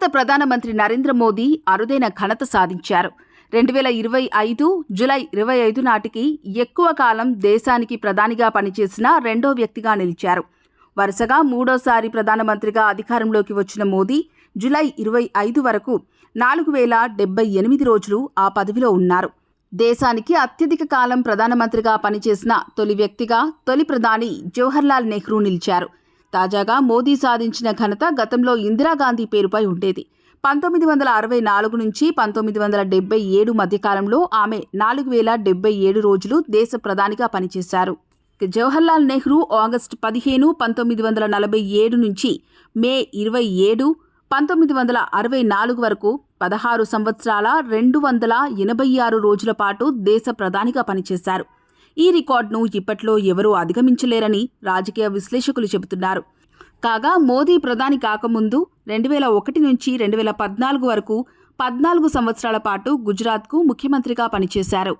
భారత ప్రధానమంత్రి నరేంద్ర మోదీ అరుదైన ఘనత సాధించారు. రెండు వేల ఇరవై ఐదు జులై ఇరవై ఐదు నాటికి ఎక్కువ కాలం దేశానికి ప్రధానిగా పనిచేసిన రెండో వ్యక్తిగా నిలిచారు. వరుసగా మూడోసారి ప్రధానమంత్రిగా అధికారంలోకి వచ్చిన మోదీ జులై ఇరవై ఐదు వరకు నాలుగు వేల డెబ్బై ఎనిమిది రోజులు ఆ పదవిలో ఉన్నారు. దేశానికి అత్యధిక కాలం ప్రధానమంత్రిగా పనిచేసిన తొలి వ్యక్తిగా తొలి ప్రధాని జవహర్లాల్ నెహ్రూ నిలిచారు. తాజాగా మోదీ సాధించిన ఘనత గతంలో ఇందిరాగాంధీ పేరుపై ఉండేది. పంతొమ్మిది వందల అరవై నాలుగు నుంచి పంతొమ్మిది వందల డెబ్బై ఏడు మధ్యకాలంలో ఆమె నాలుగు వేల డెబ్బై ఏడు రోజులు దేశ ప్రధానిగా పనిచేశారు. జవహర్లాల్ నెహ్రూ ఆగస్టు పదిహేను పంతొమ్మిది వందల నలభై ఏడు నుంచి మే ఇరవై ఏడు పంతొమ్మిది వందల అరవై నాలుగు వరకు పదహారు సంవత్సరాల రెండు వందల ఎనభై ఆరు రోజుల పాటు దేశ ప్రధానిగా పనిచేశారు. ఈ రికార్డును ఇప్పట్లో ఎవరూ అధిగమించలేరని రాజకీయ విశ్లేషకులు చెబుతున్నారు. కాగా మోదీ ప్రధాని కాకముందు రెండు వేల ఒకటి నుంచి రెండు వేల పద్నాలుగు వరకు పద్నాలుగు సంవత్సరాల పాటు గుజరాత్కు ముఖ్యమంత్రిగా పనిచేశారు.